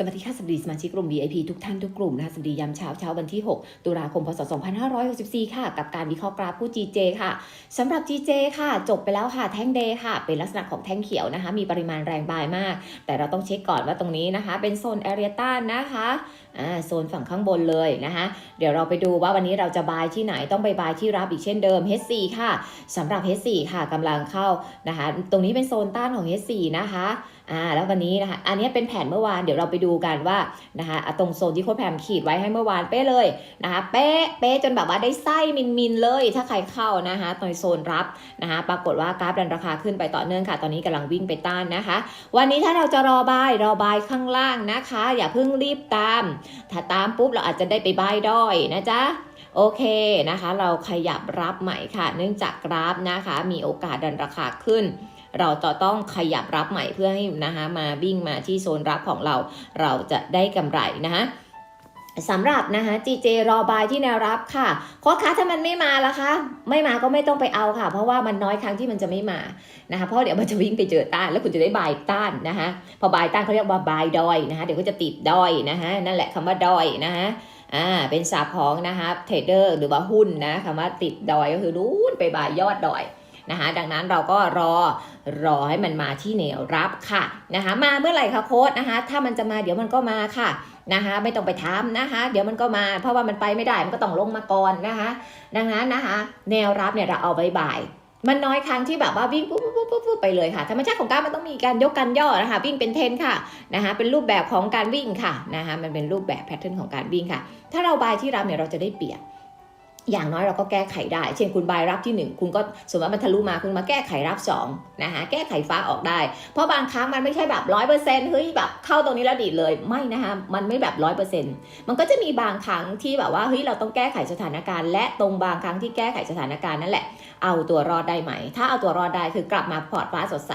สวัสดีค่ะสวัสดีสมาชิกกลุ่ม VIP ทุกท่านทุกกลุ่มนะคะสวัสดียามเช้าเช้าวันที่ 6 ตุลาคม พศ 2564 ค่ะ กับการวิเคราะห์กราฟผู้ GJ ค่ะสำหรับ GJ ค่ะ จบไปแล้วค่ะแท่งเดย์ค่ะ เป็นลักษณะของแท่งเขียวนะคะ มีปริมาณแรงบายมาก แต่เราต้องเช็คก่อนว่าตรงนี้นะคะ เป็นโซนแอเรียต้านนะคะอ่าโซนฝั่งข้างบนเลยนะคะ เดี๋ยวเราไปดูว่าวันนี้เราจะบายที่ไหนต้องไปบายที่รับอีกเช่นเดิม H4 ค่ะสำหรับ H4 ค่ะกำลังเข้านะคะ ตรงนี้เป็นโซนต้านของ H4 นะคะ อ่าแล้ววันนี้นะคะ อันนี้เป็นแผนเมื่อวานเดี๋ยวเราไปดูกันว่านะคะตรงโซนที่โค้ชแพมขีดไว้ให้เมื่อวานเป๊ะเลยนะคะเป๊ะเป๊ะจนแบบว่าได้ไส้มินมินเลย ถ้าใครเข้านะคะตรงโซนรับนะคะปรากฏว่ากราฟดันราคาขึ้นไปต่อเนื่องค่ะ ตอนนี้กำลังวิ่งไปต้านนะคะ วันนี้ถ้าเราจะรอบายรอบายข้างล่างนะคะ อย่าเพิ่งรีบตาม ถ้าตามปุ๊บเราอาจจะได้ไปบายด้อยนะจ๊ะโอเคนะคะ เราขยับรับใหม่ค่ะ เนื่องจากกราฟนะคะ มีโอกาสดันราคาขึ้น เราจะต้องขยับรับใหม่เพื่อให้นะคะมาวิ่งมาที่โซนรับของเรา เราจะได้กำไรนะคะสำหรับนะคะ GJ รอบายที่แนวรับค่ะโค้ชคะถ้ามันไม่มาล่ะคะ ไม่มาก็ไม่ต้องไปเอาค่ะ เพราะว่ามันน้อยครั้งที่มันจะไม่มานะคะ เพราะเดี๋ยวมันจะวิ่งไปเจอต้าน แล้วคุณจะได้บายต้านนะคะ พอบายต้านเขาเรียกว่าบายดอยนะคะ เดี๋ยวก็จะติดดอยนะคะนั่นแหละคำว่าดอยนะคะอ่าเป็นศัพท์ของนะคะเทรดเดอร์หรือว่าหุ้นนะคำว่าติดดอยก็คือนู้นไปบายยอดดอย นะคะดังนั้นเราก็รอรอให้มันมาที่แนวรับค่ะนะคะมาเมื่อไหร่คะโค้ดนะคะถ้ามันจะมาเดี๋ยวมันก็มาค่ะนะคะไม่ต้องไปถามนะคะเดี๋ยวมันก็มาเพราะว่ามันไปไม่ได้มันก็ต้องลงมาก่อนนะคะดังนั้นนะคะแนวรับเนี่ยเราเอาไว้บ่ายมันน้อยครั้งที่แบบว่าวิ่งปุ๊บปุ๊บปุ๊บปุ๊บไปเลยค่ะธรรมชาติของกาฟมันต้องมีการยกกันย่อนะคะวิ่งเป็นเทนค่ะนะคะเป็นรูปแบบของการวิ่งค่ะนะคะมันเป็นรูปแบบแพทเทิร์นของการวิ่งค่ะ ถ้าเราบายที่รับเนี่ยเราจะได้เปรียบ อย่างน้อยเราก็แก้ไขได้ เช่นคุณบายรับที่ 1 คุณก็สมมติว่ามันทะลุมาคุณมาแก้ไขรับ2นะคะแก้ไขฟ้าออกได้ เพราะบางครั้งมันไม่ใช่แบบร้อยเปอร์เซ็นต์เฮ้ยแบบเข้าตรงนี้แล้วดีดเลยไม่นะคะมันไม่แบบร้อยเปอร์เซ็นต์มันก็จะมีบางครั้งที่แบบว่าเฮ้ยเราต้องแก้ไขสถานการณ์ และตรงบางครั้งที่แก้ไขสถานการณ์นั่นแหละเอาตัวรอดได้ไหม ถ้าเอาตัวรอดได้คือกลับมาพอร์ตฟ้าสดใส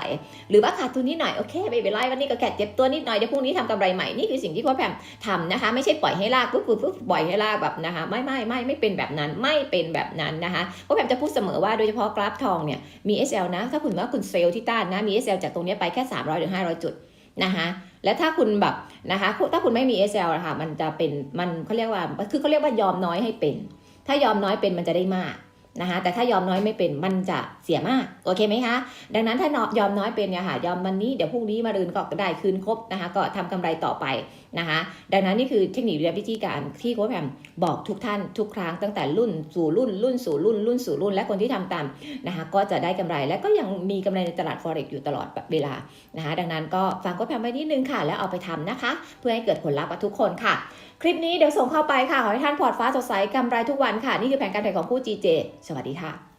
หรือว่าขาดทุนนิดหน่อยโอเคไม่เป็นไรวันนี้ก็แค่เจ็บตัวนิดหน่อยเดี๋ยวพรุ่งนี้ทำกำไรใหม่นี่คือสิ่งที่โค้ชแพมทำนะคะ ไม่ใช่ปล่อยให้ลากปุ๊บปุ๊บปุ๊บปล่อยให้ลากแบบนะคะไม่ไม่ไม่ไม่เป็นแบบนั้นไม่เป็นแบบนั้นนะคะโค้ชแพมจะพูดเสมอว่าโดยเฉพาะกราฟทองเนี่ยมี SL นะ ถ้าคุณว่าคุณเซลล์ที่ต้านนะมี SL จากตรงนี้ไปแค่ 300หรือ500 จุดนะคะและถ้าคุณแบบนะคะถ้าคุณไม่มี SL อะคะมันจะเป็นมันเขาเรียกว่าคือเขาเรียกว่ายอมน้อยให้เป็น ถ้ายอมน้อยเป็นมันจะได้มากนะคะแต่ถ้ายอมน้อยไม่เป็นมันจะเสียมากโอเคไหมคะดังนั้นถ้ายอมน้อยเป็นเนี่ยค่ะยอมวันนี้เดี๋ยวพรุ่งนี้มารืนก็ได้คืนครบนะคะก็ทำกำไรต่อไป นะคะดังนั้นนี่คือเทคนิคและวิธีการที่โค้ชแพมบอกทุกท่านทุกครั้งตั้งแต่รุ่นสู่รุ่นรุ่นสู่รุ่นรุ่นสู่รุ่น และคนที่ทำตามนะคะก็จะได้กำไรและก็ยังมีกำไรในตลาด forex อยู่ตลอดเวลานะคะดังนั้นก็ฝากโค้ชแพมไว้นิดนึงค่ะ แล้วเอาไปทำนะคะ เพื่อให้เกิดผลลัพธ์กับทุกคนค่ะ คลิปนี้เดี๋ยวส่งเข้าไปค่ะขอให้ท่านพอร์ตฟ้าสดใสกำไรทุกวันค่ะ นี่คือแผนการเทรดของผู้ GJ สวัสดีค่ะ